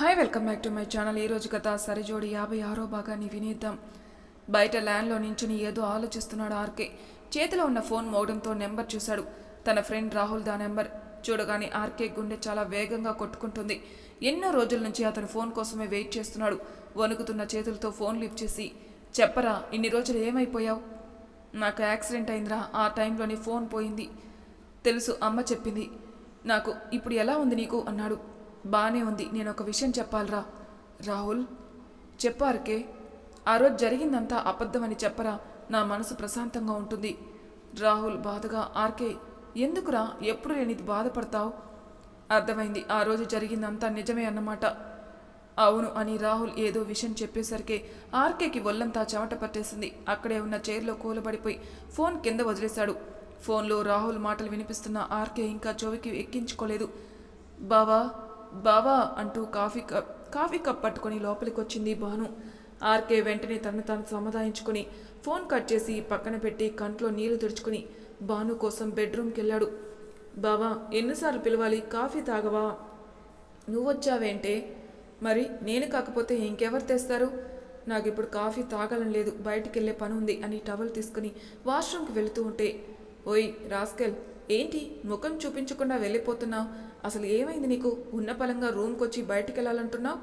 Hi welcome back to my channel ఈ రోజు కథ సరిజోడి యాభై ఆరో భాగాన్ని వినేద్దాం. బయట ల్యాండ్లో నించుని ఏదో ఆలోచిస్తున్నాడు ఆర్కే. చేతిలో ఉన్న ఫోన్ మోగడంతో నెంబర్ చూశాడు. తన ఫ్రెండ్ రాహుల్ దా నెంబర్. చూడగానే ఆర్కే గుండె చాలా వేగంగా కొట్టుకుంటుంది. ఎన్నో రోజుల నుంచి అతను ఫోన్ కోసమే వెయిట్ చేస్తున్నాడు. వణుకుతున్న చేతులతో ఫోన్ లిఫ్ట్ చేసి చెప్పరా ఇన్ని రోజులు ఏమైపోయావు? నాకు యాక్సిడెంట్ అయిందిరా. ఆ టైంలోనే ఫోన్ పోయింది. తెలుసు అమ్మ చెప్పింది. నాకు ఇప్పుడు ఎలా ఉంది నీకు? అన్నాడు. బానే ఉంది. నేను ఒక విషయం చెప్పాలరా. రాహుల్ చెప్పారుకే. ఆ రోజు జరిగిందంతా అబద్ధమని చెప్పరా? నా మనసు ప్రశాంతంగా ఉంటుంది. రాహుల్ బాధగా ఆర్కే ఎందుకురా ఎప్పుడు లేనిది బాధపడతావు? అర్థమైంది. ఆ రోజు జరిగిందంతా నిజమే అన్నమాట. అవును అని రాహుల్ ఏదో విషయం చెప్పేసరికి ఆర్కేకి ఒళ్ళంతా చెమట పట్టేసింది. అక్కడే ఉన్న చైర్లో కూలబడిపోయి ఫోన్ కింద వదిలేశాడు. ఫోన్లో రాహుల్ మాటలు వినిపిస్తున్న ఆర్కే ఇంకా చెవికి ఎక్కించుకోలేదు. బావా బావా అంటూ కాఫీ కప్ కాఫీ కప్ పట్టుకొని లోపలికి వచ్చింది భాను. ఆర్కే వెంటనే తను తాను సమాధానించుకుని ఫోన్ కట్ చేసి పక్కన పెట్టి కంట్లో నీళ్ళు తుడుచుకుని భాను కోసం బెడ్రూమ్కి వెళ్ళాడు బావా ఎన్నిసార్లు పిలవాలి? కాఫీ తాగవా? నువ్వొచ్చావేంటే? మరి నేను కాకపోతే ఇంకెవరు తెస్తారు? నాకు ఇప్పుడు కాఫీ తాగలం లేదు బయటికి వెళ్ళే పని ఉంది అని టవల్ తీసుకుని వాష్రూమ్కి వెళుతూ ఉంటే ఓయ్ రాస్కెల్ ఏంటి ముఖం చూపించకుండా వెళ్ళిపోతున్నావు? అసలు ఏమైంది నీకు? ఉన్న పలంగా రూమ్కి వచ్చి బయటికి వెళ్ళాలంటున్నావు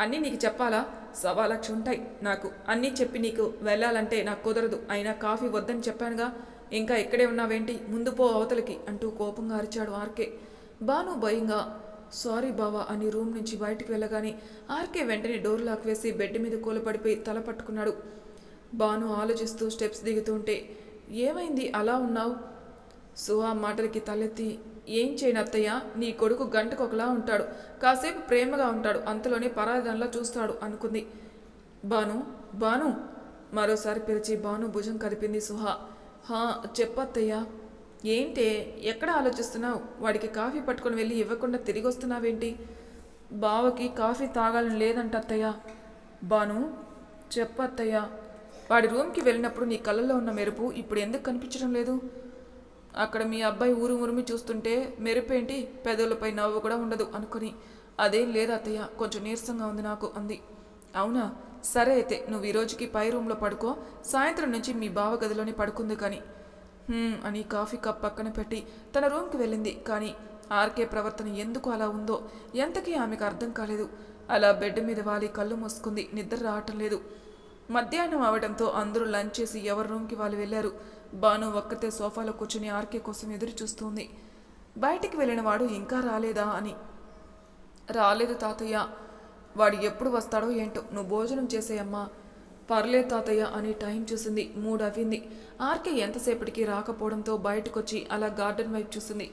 అన్నీ నీకు చెప్పాలా? సవా లక్ష ఉంటాయి నాకు. అన్నీ చెప్పి నీకు వెళ్ళాలంటే నాకు కుదరదు. అయినా కాఫీ వద్దని చెప్పానుగా. ఇంకా ఇక్కడే ఉన్నావేంటి? ముందు పో అవతలికి అంటూ కోపంగా అరిచాడు ఆర్కే. బాను భయంగా సారీ బావా అని రూమ్ నుంచి బయటికి వెళ్ళగానే ఆర్కే వెంటనే డోర్ లాక్ వేసి బెడ్ మీద కూలపడిపోయి తల పట్టుకున్నాడు. బాను ఆలోచిస్తూ స్టెప్స్ దిగుతుంటే ఏమైంది? అలా ఉన్నావు? సుహా మాటలకి తలెత్తి ఏం చేయను అత్తయ్య? నీ కొడుకు గంటకు ఒకలా ఉంటాడు. కాసేపు ప్రేమగా ఉంటాడు. అంతలోనే పరాధనలా చూస్తాడు అనుకుంది. బాను బాను! మరోసారి పిలిచి బాను భుజం కదిపింది సుహా. హా చెప్పత్తయ్యా. ఏంటే? ఎక్కడ ఆలోచిస్తున్నావు? వాడికి కాఫీ పట్టుకొని వెళ్ళి ఇవ్వకుండా తిరిగి వస్తున్నావేంటి బావకి కాఫీ తాగాలని లేదంట అత్తయ్య. బాను చెప్పత్తయ్యా. వాడి రూమ్కి వెళ్ళినప్పుడు నీ కళ్ళల్లో ఉన్న మెరుపు ఇప్పుడు ఎందుకు కనిపించడం లేదు? అక్కడ మీ అబ్బాయి ఊరు ఉరిమి చూస్తుంటే మెరుపేంటి? పెదవులపై నవ్వు కూడా ఉండదు అనుకుని. అదేం లేదు అత్తయ్య కొంచెం నీరసంగా ఉంది నాకు అంది. అవునా? సరే అయితే నువ్వు ఈ రోజుకి పై రూమ్లో పడుకో. సాయంత్రం నుంచి మీ బావ గదిలోనే పడుకుంది కానీ. అని కాఫీ కప్ పక్కన పెట్టి తన రూమ్కి వెళ్ళింది కానీ ఆర్కే ప్రవర్తన ఎందుకు అలా ఉందో ఎంతకీ ఆమెకు అర్థం కాలేదు. అలా బెడ్ మీద వాలి కళ్ళు మూసుకుంది నిద్ర రావటం లేదు. మధ్యాహ్నం అవడంతో అందరూ లంచ్ చేసి ఎవరి రూమ్కి వాళ్ళు వెళ్ళారు. బాను ఒక్కతే సోఫాలో కూర్చుని ఆర్కే కోసం ఎదురు చూస్తుంది బయటికి వెళ్ళిన వాడు ఇంకా రాలేదా అని. రాలేదు తాతయ్య. వాడు ఎప్పుడు వస్తాడో ఏంటో నువ్వు భోజనం చేసేయమ్మా. పర్లేదు తాతయ్య అని టైం చూసింది. మూడు అవ్వింది ఆర్కే ఎంతసేపటికి రాకపోవడంతో బయటకొచ్చి అలా గార్డెన్ వైపు చూసింది.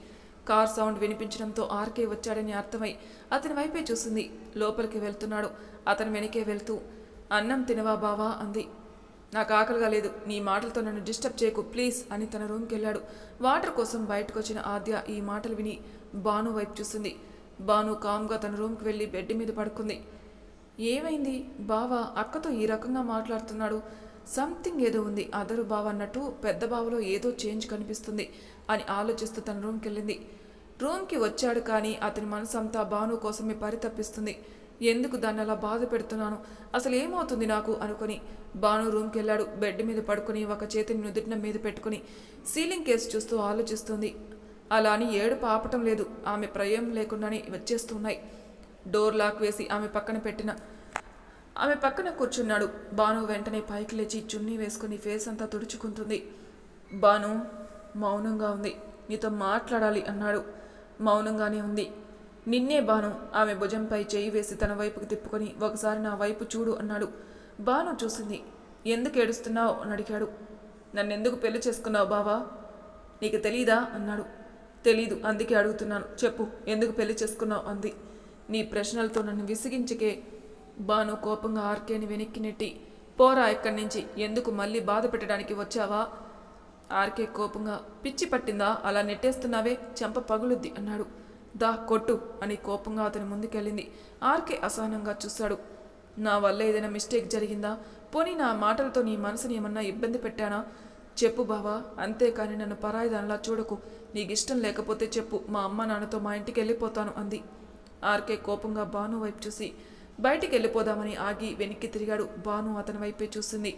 కార్ సౌండ్ వినిపించడంతో ఆర్కే వచ్చాడని అర్థమై అతని వైపే చూసింది. లోపలికి వెళ్తున్నాడు. అతని వెనకే వెళ్తూ అన్నం తినవా బావా అంది. నాకు ఆకలిగా లేదు నీ మాటలతో నన్ను డిస్టర్బ్ చేయకు ప్లీజ్ అని తన రూమ్కి వెళ్ళాడు వాటర్ కోసం బయటకు వచ్చిన ఆద్య ఈ మాటలు విని బాను వైపు చూసింది. బాను కామ్గా తన రూమ్కి వెళ్ళి బెడ్ మీద పడుకుంది. ఏమైంది బావ అక్కతో ఈ రకంగా మాట్లాడుతున్నాడు. సంథింగ్ ఏదో ఉంది అదరు బావ అన్నట్టు పెద్ద బావలో ఏదో చేంజ్ కనిపిస్తుంది అని ఆలోచిస్తూ తన రూమ్కి వెళ్ళింది రూమ్కి వచ్చాడు కానీ అతని మనసు అంతా బాను కోసమే పరితప్పిస్తుంది ఎందుకు దాన్ని అలా బాధ పెడుతున్నాను? అసలు ఏమవుతుంది నాకు? అనుకుని బాను రూమ్కి వెళ్ళాడు బెడ్ మీద పడుకొని ఒక చేతిని నుదుటిన మీద పెట్టుకుని సీలింగ్ కేసు చూస్తూ ఆలోచిస్తుంది. అలా అని ఏడు పాపటం లేదు. ఆమె ప్రయం లేకుండానే వచ్చేస్తున్నాయి. డోర్ లాక్ వేసి ఆమె పక్కన పెట్టిన ఆమె పక్కన కూర్చున్నాడు. బాను వెంటనే పైకి లేచి చున్నీ వేసుకుని ఫేస్ అంతా తుడుచుకుంటుంది. బాను మౌనంగా ఉంది. నీతో మాట్లాడాలి అన్నాడు. మౌనంగానే ఉంది. నిన్నే బాను ఆమె భుజంపై చేయి వేసి తన వైపుకి తిప్పుకొని ఒకసారి నా వైపు చూడు అన్నాడు. బాను చూసింది. ఎందుకు ఏడుస్తున్నావు? అని అడిగాడు. నన్నెందుకు పెళ్ళి చేసుకున్నావు బావా? నీకు తెలీదా? అన్నాడు. తెలీదు అందుకే అడుగుతున్నాను. చెప్పు ఎందుకు పెళ్ళి చేసుకున్నావు? అంది. నీ ప్రశ్నలతో నన్ను విసిగించకే బాను కోపంగా ఆర్కేని వెనక్కి నెట్టి పోరా ఇక్కడి నుంచి ఎందుకు మళ్ళీ బాధ పెట్టడానికి వచ్చావా? ఆర్కే కోపంగా పిచ్చి పట్టిందా? అలా నెట్టేస్తున్నావే చెంప పగులుద్ది అన్నాడు. దా కొట్టు అని కోపంగా అతని ముందుకెళ్ళింది. ఆర్కే అసహనంగా చూశాడు. నా వల్ల ఏదైనా మిస్టేక్ జరిగిందా? పోనీ నా మాటలతో నీ మనసుని ఏమన్నా ఇబ్బంది పెట్టానా? చెప్పు బావా అంతేకాని నన్ను పరాయి దానిలా చూడకు. నీకు ఇష్టం లేకపోతే చెప్పు. మా అమ్మ నాన్నతో మా ఇంటికి వెళ్ళిపోతాను అంది. ఆర్కే కోపంగా బాను వైపు చూసి బయటికి వెళ్ళిపోదామని ఆగి వెనక్కి తిరిగాడు. బాను అతని వైపే చూసింది.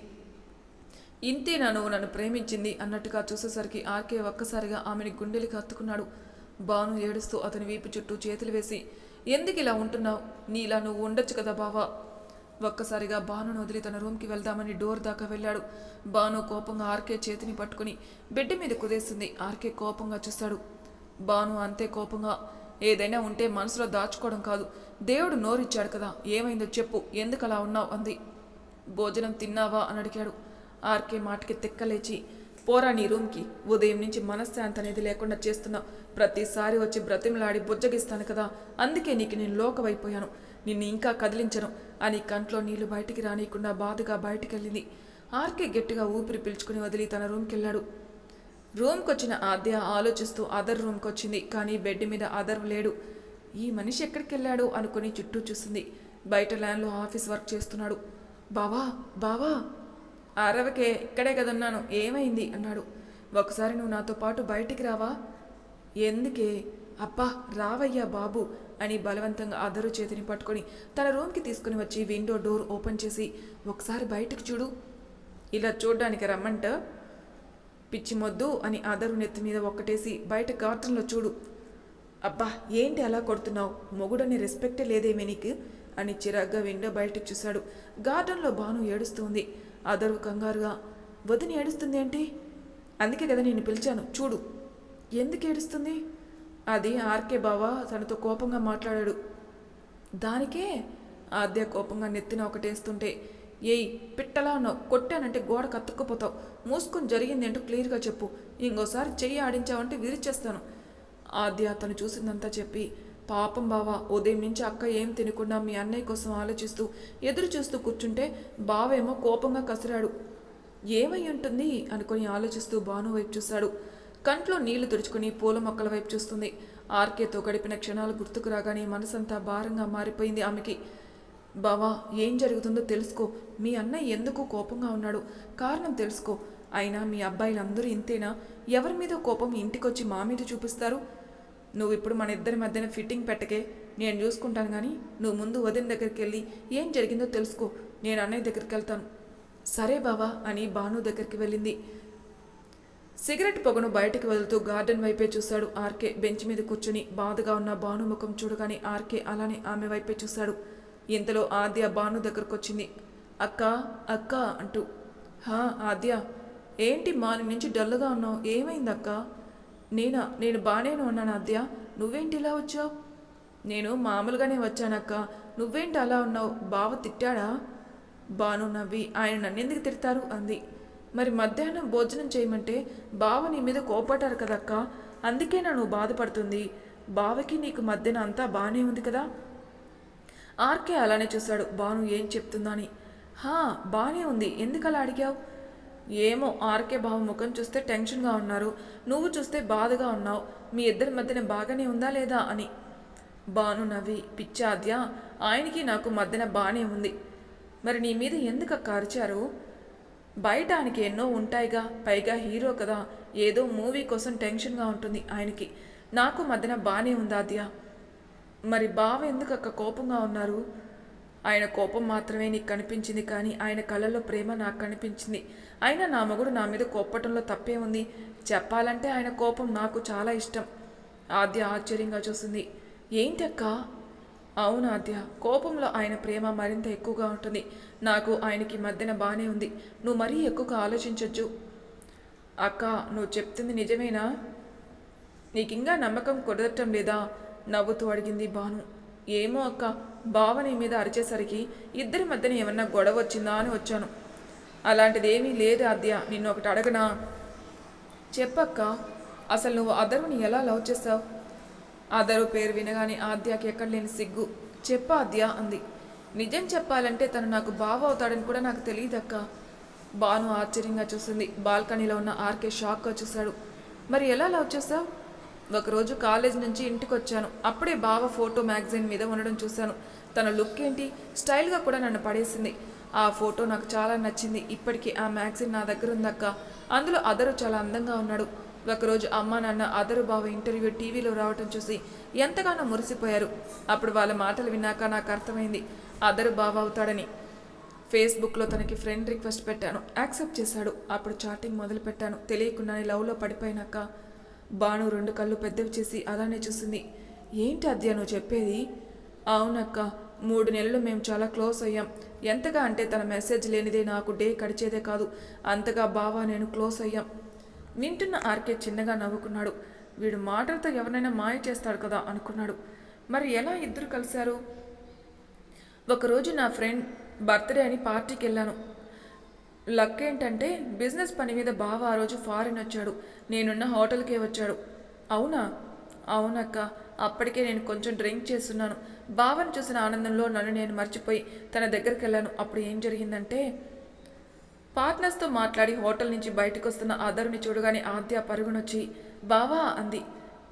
ఇంతేనా నువ్వు నన్ను ప్రేమించింది? అన్నట్టుగా చూసేసరికి ఆర్కే ఒక్కసారిగా ఆమెని గుండెలకి హత్తుకున్నాడు బాను ఏడుస్తూ అతని వీపు చుట్టూ చేతులు వేసి ఎందుకు ఇలా ఉంటున్నావు? నీలా నువ్వు ఉండొచ్చు కదా బావా. ఒక్కసారిగా బానును వదిలి తన రూమ్కి వెళ్దామని డోర్ దాకా వెళ్ళాడు. బాను కోపంగా ఆర్కే చేతిని పట్టుకుని బిడ్డ మీద కుదేసింది. ఆర్కే కోపంగా చూశాడు. బాను అంతే కోపంగా ఏదైనా ఉంటే మనసులో దాచుకోవడం కాదు. దేవుడు నోరిచ్చాడు కదా. ఏమైందో చెప్పు. ఎందుకు అలా ఉన్నావు? అంది. భోజనం తిన్నావా? అని అడిగాడు. ఆర్కే మాటకి తిక్కలేచి పోరా నీ రూమ్కి ఉదయం నుంచి మనశ్శాంతి అనేది లేకుండా చేస్తున్నావు ప్రతిసారి వచ్చి బ్రతిమలాడి బుజ్జగిస్తాను కదా. అందుకే నీకు నేను లోకవైపోయాను నిన్ను ఇంకా కదిలించను. అని కంట్లో నీళ్ళు బయటికి రానియకుండా బాధగా బయటికెళ్ళింది. ఆర్కే గట్టిగా ఊపిరి పీల్చుకుని వదిలి తన రూమ్కి వెళ్ళాడు రూమ్కి వచ్చిన ఆద్య ఆలోచిస్తూ అదర్ రూమ్కి వచ్చింది కానీ బెడ్ మీద అదర్ లేడు. ఈ మనిషి ఎక్కడికి వెళ్ళాడు అనుకుని చుట్టూ చూసింది. బయట ల్యాండ్లో ఆఫీస్ వర్క్ చేస్తున్నాడు. బావా బావా! అరవకే ఇక్కడే కదన్నాను. ఏమైంది? అన్నాడు. ఒకసారి నువ్వు నాతో పాటు బయటికి రావా? ఎందుకే? అబ్బా రావయ్యా బాబు అని బలవంతంగా అదరు చేతిని పట్టుకొని తన రూమ్కి తీసుకుని వచ్చి విండో డోర్ ఓపెన్ చేసి ఒకసారి బయటకు చూడు. ఇలా చూడ్డానికి రమ్మంట. పిచ్చి మొద్దు అని అదరు నెత్తి మీద ఒక్కటేసి బయట గార్డెన్లో చూడు. అబ్బా ఏంటి అలా కొడుతున్నావు? మొగుడని రెస్పెక్టే లేదేమే నీకు? అని చిరాగ్గా విండో బయటకు చూశాడు. గార్డెన్లో బాను ఏడుస్తుంది అదరు కంగారుగా వదిని ఏడుస్తుంది ఏంటి అందుకే కదా నేను పిలిచాను. చూడు. ఎందుకు ఏడుస్తుంది? అది ఆర్కే బావా తనతో కోపంగా మాట్లాడాడు. దానికే? ఆద్య కోపంగా నెత్తిన ఒకటేస్తుంటే ఏయ్ పిట్టలా ఉన్నావు. కొట్టానంటే గోడ కత్తుక్కుపోతావు. మూసుకొని జరిగిందేంటో క్లియర్గా చెప్పు. ఇంకోసారి చెయ్యి ఆడించావంటే విరిచేస్తాను. ఆద్య తను చూసిందంతా చెప్పి పాపం బావ ఉదయం నుంచి అక్క ఏం తినకుండా మీ అన్నయ్య కోసం ఆలోచిస్తూ ఎదురు చూస్తూ కూర్చుంటే బావేమో కోపంగా కసిరాడు. ఏమై ఉంటుంది అనుకొని ఆలోచిస్తూ బాను వైపు చూశాడు. కంట్లో నీళ్ళు తుడుచుకుని పూల మొక్కల వైపు చూస్తుంది. ఆర్కేతో గడిపిన క్షణాలు గుర్తుకు రాగానే మనసంతా భారంగా మారిపోయింది ఆమెకి. బావా ఏం జరుగుతుందో తెలుసుకో. మీ అన్నయ్య ఎందుకు కోపంగా ఉన్నాడు? కారణం తెలుసుకో. అయినా మీ అబ్బాయిలందరూ ఇంతేనా? ఎవరి మీద కోపం ఇంటికొచ్చి మా మీద చూపిస్తారు? నువ్వు ఇప్పుడు మన ఇద్దరి మధ్యన ఫిట్టింగ్ పెట్టకే నేను చూసుకుంటాను కానీ నువ్వు ముందు వదిన దగ్గరికి వెళ్ళి ఏం జరిగిందో తెలుసుకో. నేను అన్నయ్య దగ్గరికి వెళ్తాను. సరే బావా అని భాను దగ్గరికి వెళ్ళింది. సిగరెట్ పొగను బయటికి వదులుతూ గార్డెన్ వైపే చూశాడు ఆర్కే. బెంచ్ మీద కూర్చుని బాధగా ఉన్న భాను ముఖం చూడగానే ఆర్కే అలానే ఆమె వైపే చూశాడు. ఇంతలో ఆద్య భాను దగ్గరకు వచ్చింది అక్క అక్క అంటూ. హా ఆద్య ఏంటి మార్నింగ్ నుంచి డల్లుగా ఉన్నావు? ఏమైంది అక్క? నేనా? నేను బాగానే ఉన్నాను అద్య నువ్వేంటి ఇలా వచ్చావు? నేను మామూలుగానే వచ్చానక్క. నువ్వేంటి అలా ఉన్నావు? బావ తిట్టాడా? బాను నవ్వి ఆయన నన్నెందుకు తిడతారు? అంది. మరి మధ్యాహ్నం భోజనం చేయమంటే బావ నీ మీద కోపడ్డారు కదక్క. అందుకే నువ్వు బాధపడుతుంది? బావకి నీకు మధ్యన అంతా బాగానే ఉంది కదా? ఆర్కే అలానే చూశాడు. బాను ఏం చెప్తుందని. హా బాగానే ఉంది. ఎందుకలా అడిగావు? ఏమో ఆర్కే బావ ముఖం చూస్తే టెన్షన్గా ఉన్నారు. నువ్వు చూస్తే బాధగా ఉన్నావు. మీ ఇద్దరి మధ్యన బాగానే ఉందా లేదా అని. బాను నవ్వి పిచ్చాద్య ఆయనకి నాకు మధ్యన బాగానే ఉంది. మరి నీ మీద ఎందుకు అక్క అరిచారు బయట ఆయనకి ఎన్నో ఉంటాయిగా పైగా హీరో కదా. ఏదో మూవీ కోసం టెన్షన్గా ఉంటుంది ఆయనకి. నాకు మధ్యన బాగానే ఉందా అద్య మరి బావ ఎందుకు అక్క కోపంగా ఉన్నారు? ఆయన కోపం మాత్రమే నీకు కనిపించింది కానీ ఆయన కళ్ళల్లో ప్రేమ నాకు కనిపించింది. అయినా నా మగుడు నా మీద కోప్పటంలో తప్పే ఉంది. చెప్పాలంటే ఆయన కోపం నాకు చాలా ఇష్టం. ఆద్య ఆశ్చర్యంగా చూసింది. ఏంటక్క అవును ఆద్య కోపంలో ఆయన ప్రేమ మరింత ఎక్కువగా ఉంటుంది. నాకు ఆయనకి మధ్యన బాగానే ఉంది. నువ్వు మరీ ఎక్కువగా ఆలోచించొచ్చు అక్క నువ్వు చెప్తుంది నిజమేనా? నీకింకా నమ్మకం కుదరటం లేదా? నవ్వుతూ అడిగింది భాను. ఏమో అక్క బావ నీ మీద అరిచేసరికి ఇద్దరి మధ్యన ఏమన్నా గొడవ వచ్చిందా అని వచ్చాను. అలాంటిదేమీ లేదు ఆద్య నిన్ను ఒకటి అడగనా? చెప్పక్క అసలు నువ్వు అదరుని ఎలా లవ్ చేస్తావు అదరు పేరు వినగానే ఆద్యకి ఎక్కడ లేని సిగ్గు. చెప్పా ఆద్య అంది. నిజం చెప్పాలంటే తను నాకు బావ అవుతాడని కూడా నాకు తెలియదక్క. బాను ఆశ్చర్యంగా చూసింది. బాల్కనీలో ఉన్న ఆర్కే షాక్గా చూశాడు. మరి ఎలా లవ్ చేస్తావు ఒకరోజు కాలేజ్ నుంచి ఇంటికి వచ్చాను అప్పుడే బావ ఫోటో మ్యాగజైన్ మీద ఉండడం చూశాను. తన లుక్ ఏంటి? స్టైల్గా కూడా నన్ను పడేసింది. ఆ ఫోటో నాకు చాలా నచ్చింది. ఇప్పటికీ ఆ మ్యాగజైన్ నా దగ్గర ఉందక్క. అందులో అదరు చాలా అందంగా ఉన్నాడు. ఒకరోజు అమ్మా నాన్న అదరు బావ ఇంటర్వ్యూ టీవీలో రావటం చూసి ఎంతగానో మురిసిపోయారు. అప్పుడు వాళ్ళ మాటలు విన్నాక నాకు అర్థమైంది. అదరు బావ అవుతాడని. ఫేస్బుక్లో తనకి ఫ్రెండ్ రిక్వెస్ట్ పెట్టాను. యాక్సెప్ట్ చేశాడు. అప్పుడు చాటింగ్ మొదలుపెట్టాను. తెలియకుండానే లవ్లో పడిపోయినాక బాను రెండు కళ్ళు పెద్దవి చేసి అలానే చూసింది. ఏంటి అద్య నువ్వు చెప్పేది? అవునక్క మూడు నెలలు మేము చాలా క్లోజ్ అయ్యాం. ఎంతగా అంటే తన మెసేజ్ లేనిదే నాకు డే గడిచేదే కాదు. అంతగా బావా నేను క్లోజ్ అయ్యాం. వింటున్న ఆర్కే చిన్నగా నవ్వుకున్నాడు. వీడు మాటలతో ఎవరైనా మాయ చేస్తాడు కదా అనుకున్నాడు. మరి ఎలా ఇద్దరు కలిశారు? ఒకరోజు నా ఫ్రెండ్ బర్త్డే అని పార్టీకి వెళ్ళాను. లక్ ఏంటంటే బిజినెస్ పని మీద బావ ఆ రోజు ఫారిన్ వచ్చాడు. నేనున్న హోటల్కే వచ్చాడు. అవునా? అవునక్క. అప్పటికే నేను కొంచెం డ్రింక్ చేస్తున్నాను. బావని చూసిన ఆనందంలో నన్ను నేను మర్చిపోయి తన దగ్గరికి వెళ్ళాను అప్పుడు ఏం జరిగిందంటే పార్ట్నర్స్తో మాట్లాడి హోటల్ నుంచి బయటకు వస్తున్న ఆదరుని చూడగానే ఆద్య పరుగునొచ్చి బావా అంది.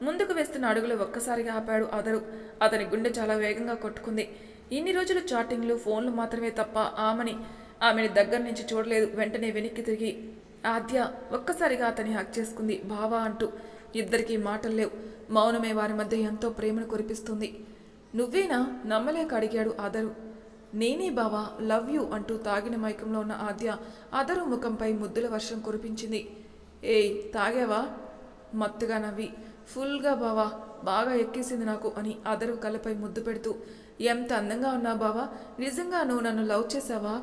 ముందుకు వేస్తున్న అడుగులు ఒక్కసారిగా ఆపాడు అదరు. అతని గుండె చాలా వేగంగా కొట్టుకుంది. ఇన్ని రోజులు చాటింగ్లు ఫోన్లు మాత్రమే తప్ప ఆమెని ఆమెని దగ్గర నుంచి చూడలేదు. వెంటనే వెనక్కి తిరిగి ఆద్య ఒక్కసారిగా అతని హక్ చేసుకుంది బావా అంటూ ఇద్దరికీ మాటలు లేవు. మౌనమే వారి మధ్య ఎంతో ప్రేమను కురిపిస్తుంది. నువ్వేనా? నమ్మలేక అడిగాడు అదరు నేనే బావా లవ్ యూ అంటూ తాగిన మైకంలో ఉన్న ఆద్య అదరు ముఖంపై ముద్దుల వర్షం కురిపించింది. ఏయ్ తాగావా? మత్తుగా నవ్వి. ఫుల్గా బావా బాగా ఎక్కేసింది నాకు అని అదరు కళ్ళపై ముద్దు పెడుతూ. ఎంత అందంగా ఉన్నా బావా నిజంగా నువ్వు నన్ను లవ్ చేసావా?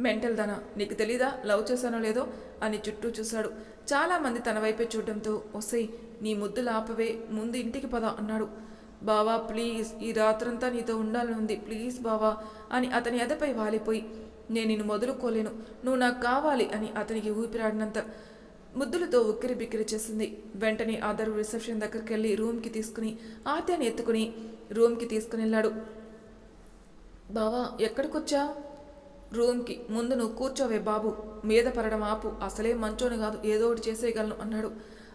మెంటల్ దానా. నీకు తెలీదా? లవ్ చేశానో లేదో? అని చుట్టూ చూశాడు. చాలామంది తన వైపే చూడడంతో వస్తాయి నీ ముద్దులు ఆపవే ముందు ఇంటికి పద అన్నాడు. బావా ప్లీజ్ ఈ రాత్రంతా నీతో ఉండాలని ఉంది. ప్లీజ్ బావా అని అతని ఎదపై వాలిపోయి నేను నిన్ను మొదలుకోలేను. నువ్వు నాకు కావాలి అని అతనికి ఊపిరాడినంత ముద్దులతో ఉక్కిరి బిక్కిరి చేసింది. వెంటనే ఆధారు రిసెప్షన్ దగ్గరికి వెళ్ళి రూమ్కి తీసుకుని ఆత్యాన్ని ఎత్తుకుని రూమ్కి తీసుకుని వెళ్ళాడు. బావా ఎక్కడికొచ్చా రూమ్కి ముందు నువ్వు కూర్చోవే బాబు. మీద పడడం ఆపు. అసలే మంచోని కాదు. ఏదో ఒకటి చేసేయగలను అన్నాడు.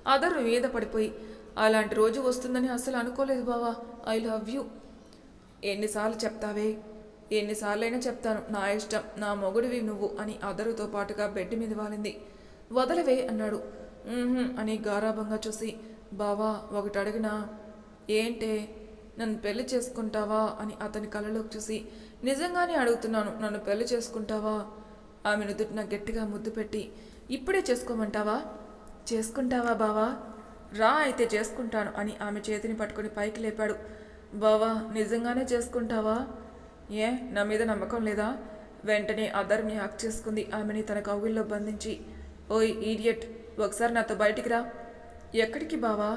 అదరు మీద పడిపోయి. అలాంటి రోజు వస్తుందని అసలు అనుకోలేదు బావా. I love you. ఎన్నిసార్లు చెప్తావే? ఎన్నిసార్లైనా చెప్తాను. నా ఇష్టం. నా మొగుడివి నువ్వు అని అదరుతో పాటుగా బెడ్ మీద వాలింది. వదలవే అన్నాడు. అని గారాభంగా చూసి. బావా ఒకటి అడిగినా ఏంటే? నన్ను పెళ్ళి చేసుకుంటావా? అని అతని కళ్ళలోకి చూసి. నిజంగానే అడుగుతున్నాను నన్ను పెళ్ళి చేసుకుంటావా? ఆమె నుదుటిన గట్టిగా ముద్దు పెట్టి ఇప్పుడే చేసుకోమంటావా? చేసుకుంటావా బావా? రా అయితే చేసుకుంటాను అని ఆమె చేతిని పట్టుకొని పైకి లేపాడు. బావా నిజంగానే చేసుకుంటావా? ఏ నా మీద నమ్మకం లేదా? వెంటనే అదర్ని హక్ చేసుకుంది ఆమెని తన కౌగిల్లో బంధించి. ఓయ్ ఈడియట్ ఒకసారి నాతో బయటికి రా. ఎక్కడికి బావా?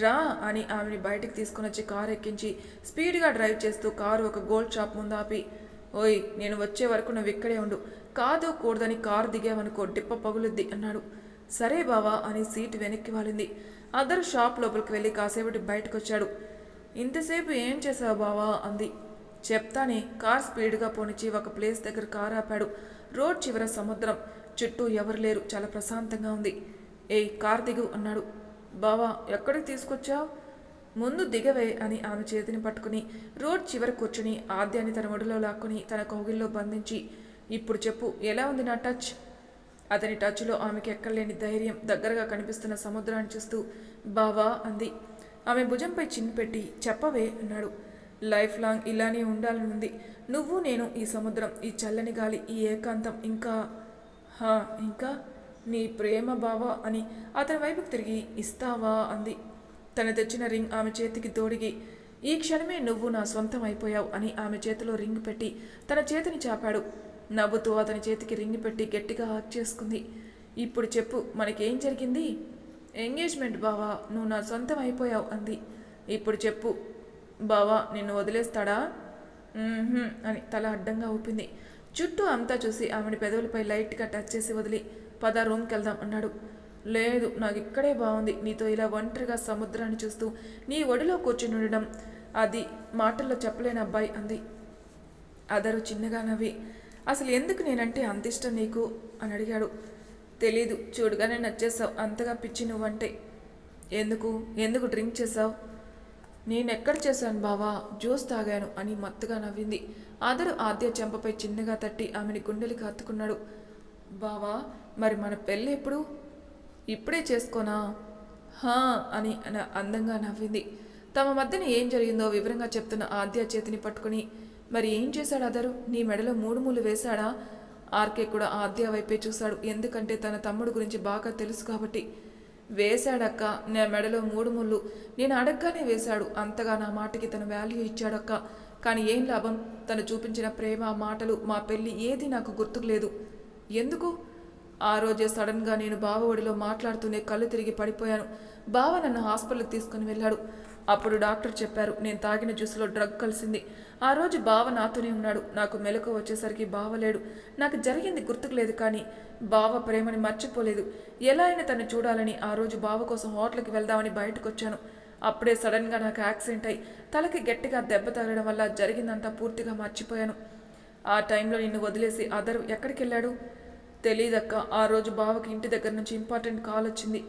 రా అని ఆమెని బయటికి తీసుకుని వచ్చి కారు ఎక్కించి స్పీడ్గా డ్రైవ్ చేస్తూ కారు ఒక గోల్డ్ షాప్ ముందు ఆపి ఓయ్ నేను వచ్చే వరకు నువ్వు ఇక్కడే ఉండు. కాదు కూడదని కారు దిగావనుకో డిప్ప పగులుద్ది అన్నాడు. సరే బావా అని సీట్ వెనక్కి వాలింది. అద్దరు షాప్ లోపలికి వెళ్ళి కాసేపటి బయటకు వచ్చాడు ఇంతసేపు ఏం చేసావు బావా? అంది. చెప్తానే కార్ స్పీడ్గా పోనిచ్చి ఒక ప్లేస్ దగ్గర కారు ఆపాడు. రోడ్ చివర సముద్రం. చుట్టూ ఎవరు లేరు. చాలా ప్రశాంతంగా ఉంది. ఏయ్ కార్ దిగు అన్నాడు. బావా ఎక్కడికి తీసుకొచ్చావు? ముందు దిగవే అని ఆమె చేతిని పట్టుకుని రోడ్ చివర కూర్చుని ఆద్యాన్ని తన ఒడిలో లాక్కుని తన కౌగిల్లో బంధించి ఇప్పుడు చెప్పు ఎలా ఉంది నా టచ్? అతని టచ్లో ఆమెకి ఎక్కడలేని ధైర్యం దగ్గరగా కనిపిస్తున్న సముద్రాన్ని చూస్తూ బావా అంది. ఆమె భుజంపై చిన్ని పెట్టి చెప్పవే అన్నాడు. లైఫ్ లాంగ్ ఇలానే ఉండాలని ఉంది. నువ్వు నేను ఈ సముద్రం ఈ చల్లని గాలి ఈ ఏకాంతం ఇంకా హా ఇంకా నీ ప్రేమ బావా అని అతని వైపుకు తిరిగి ఇస్తావా? అంది. తను తెచ్చిన రింగ్ ఆమె చేతికి తోడిగి ఈ క్షణమే నువ్వు నా సొంతం అయిపోయావు అని ఆమె చేతిలో రింగ్ పెట్టి తన చేతిని చాపాడు. నవ్వుతూ అతని చేతికి రింగ్ పెట్టి గట్టిగా హాక్ చేసుకుంది. ఇప్పుడు చెప్పు మనకేం జరిగింది? ఎంగేజ్మెంట్ బావా నువ్వు నా సొంతం అయిపోయావు అంది. ఇప్పుడు చెప్పు. బావా నిన్ను వదిలేస్తాడా? అని తల అడ్డంగా ఊపింది. చుట్టూ అంతా చూసి ఆమెని పెదవులపై లైట్గా టచ్ చేసి వదిలి పద రూమ్కి వెళ్దాం అన్నాడు. లేదు నాకు ఇక్కడే బాగుంది నీతో ఇలా ఒంటరిగా సముద్రాన్ని చూస్తూ నీ ఒడిలో కూర్చుని ఉండడం అది మాటల్లో చెప్పలేని అబ్బాయి అంది. అదరు చిన్నగా నవ్వి అసలు ఎందుకు నేనంటే అంత ఇష్టం నీకు? అని అడిగాడు. తెలీదు చూడగానే నచ్చేసావు అంతగా పిచ్చి నువ్వంటే. ఎందుకు? ఎందుకు డ్రింక్ చేసావు నేనెక్కడ చేశాను బావా? జ్యూస్ తాగాను అని మత్తుగా నవ్వింది. అదరు ఆద్య చెంపపై చిన్నగా తట్టి ఆమెని గుండెలకి హత్తుకున్నాడు బావా మరి మన పెళ్ళి ఎప్పుడు? ఇప్పుడే చేసుకోనా? హా అని అందంగా నవ్వింది. తమ మధ్యన ఏం జరిగిందో వివరంగా చెప్తున్న ఆద్య చేతిని పట్టుకుని మరి ఏం చేశాడు అదరు నీ మెడలో మూడు మూలు వేశాడా? ఆర్కే కూడా ఆద్య వైపే చూశాడు. ఎందుకంటే తన తమ్ముడు గురించి బాగా తెలుసు కాబట్టి. వేశాడక్క నా మెడలో మూడు ముళ్ళు. నేను అడగ్గానే వేశాడు. అంతగా నా మాటకి తన వాల్యూ ఇచ్చాడక్క. కానీ ఏం లాభం? తను చూపించిన ప్రేమ మాటలు మా పెళ్ళి ఏది నాకు గుర్తుకు లేదు. ఎందుకు? ఆ రోజే సడన్గా నేను బావ ఒడిలో మాట్లాడుతూనే కళ్ళు తిరిగి పడిపోయాను. బావ నన్ను హాస్పిటల్కి తీసుకుని వెళ్ళాడు. అప్పుడు డాక్టర్ చెప్పారు నేను తాగిన జ్యూస్లో డ్రగ్ కలిసింది. ఆ రోజు బావ నాతోనే ఉన్నాడు. నాకు మెలకు వచ్చేసరికి బావ లేడు. నాకు జరిగింది గుర్తుకు లేదు కానీ బావ ప్రేమని మర్చిపోలేదు. ఎలా అయినా తను చూడాలని ఆ రోజు బావ కోసం హోటల్కి వెళ్దామని బయటకు వచ్చాను అప్పుడే సడన్గా నాకు యాక్సిడెంట్ అయి తలకి గట్టిగా దెబ్బ తగలడం వల్ల జరిగిందంతా పూర్తిగా మర్చిపోయాను. ఆ టైంలో నిన్ను వదిలేసి అదరు ఎక్కడికి వెళ్ళాడు తెలీదక్క. ఆ రోజు బావకి ఇంటి దగ్గర నుంచి ఇంపార్టెంట్ కాల్ వచ్చింది.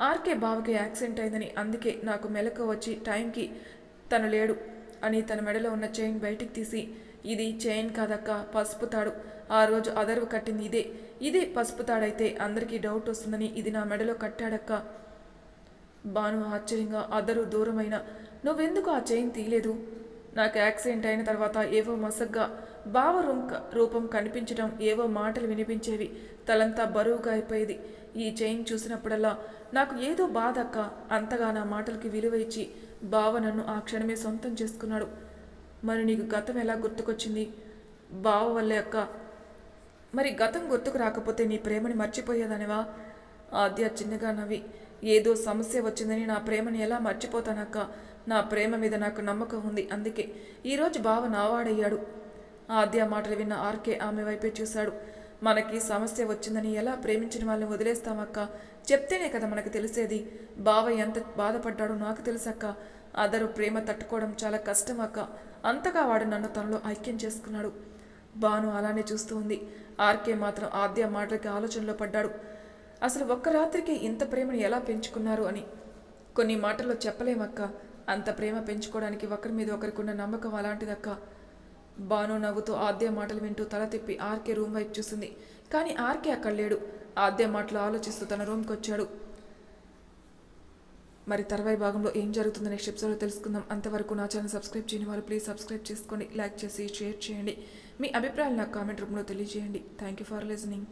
ఆర్కే బావకి యాక్సిడెంట్ అయిందని అందుకే నాకు మెలకు వచ్చి టైంకి తను లేడు అని తన మెడలో ఉన్న చైన్ బయటికి తీసి ఇది చైన్ కాదక్క పసుపు తాడు. ఆ రోజు అదరువు కట్టింది ఇదే. ఇదే పసుపు తాడైతే అందరికీ డౌట్ వస్తుందని ఇది నా మెడలో కట్టాడక్క. బాను ఆశ్చర్యంగా అదరు దూరమైన నువ్వెందుకు ఆ చైన్ తీయలేదు? నాకు యాక్సిడెంట్ అయిన తర్వాత ఏవో మసగ్గా బావ రుంక రూపం కనిపించడం ఏవో మాటలు వినిపించేవి. తలంతా బరువుగా అయిపోయేది. ఈ చైన్ చూసినప్పుడల్లా నాకు ఏదో బాధక్క అంతగా నా మాటలకి విలువ ఇచ్చి బావ నన్ను ఆ క్షణమే సొంతం చేసుకున్నాడు. మరి నీకు గతం ఎలా గుర్తుకొచ్చింది? బావ వల్లే అక్క. మరి గతం గుర్తుకు రాకపోతే నీ ప్రేమని మర్చిపోయేదానివా? ఆద్య చిన్నగా నవ్వి ఏదో సమస్య వచ్చిందని నా ప్రేమని ఎలా మర్చిపోతానక్క? నా ప్రేమ మీద నాకు నమ్మకం ఉంది. అందుకే ఈరోజు బావ నావాడయ్యాడు ఆద్య మాటలు విన్న ఆర్కే ఆమె వైపే చూశాడు. మనకి సమస్య వచ్చిందని ఎలా ప్రేమించిన వాళ్ళని వదిలేస్తామక్క? చెప్తేనే కదా మనకు తెలిసేది. బావ ఎంత బాధపడ్డాడో నాకు తెలుసక్క. అదరు ప్రేమ తట్టుకోవడం చాలా కష్టం అక్క అంతగా వాడు నన్ను తనలో ఐక్యం చేసుకున్నాడు. బాను అలానే చూస్తూ ఉంది. ఆర్కే మాత్రం ఆద్య మాటలకి ఆలోచనలో పడ్డాడు. అసలు ఒక్క రాత్రికి ఇంత ప్రేమను ఎలా పెంచుకున్నారు అని. కొన్ని మాటల్లో చెప్పలేమక్క. అంత ప్రేమ పెంచుకోవడానికి ఒకరి మీద ఒకరికి ఉన్న నమ్మకం అలాంటిదక్క. బాను నవ్వుతూ ఆద్య మాటలు వింటూ తల తిప్పి ఆర్కే రూమ్ వైపు చూసింది. కానీ ఆర్కే అక్కడ లేడు. ఆద్య మాటలు ఆలోచిస్తూ తన రూమ్కి వచ్చాడు. మరి తర్వాయి భాగంలో ఏం జరుగుతుందో నెక్స్ట్ ఎపిసోడ్లో తెలుసుకుందాం. అంతవరకు నా ఛానల్ సబ్స్క్రైబ్ చేయని వాళ్ళు ప్లీజ్ సబ్స్క్రైబ్ చేసుకోండి లైక్ చేసి షేర్ చేయండి. మీ అభిప్రాయాలు నాకు కామెంట్ రూపంలో తెలియజేయండి. Thank you for listening.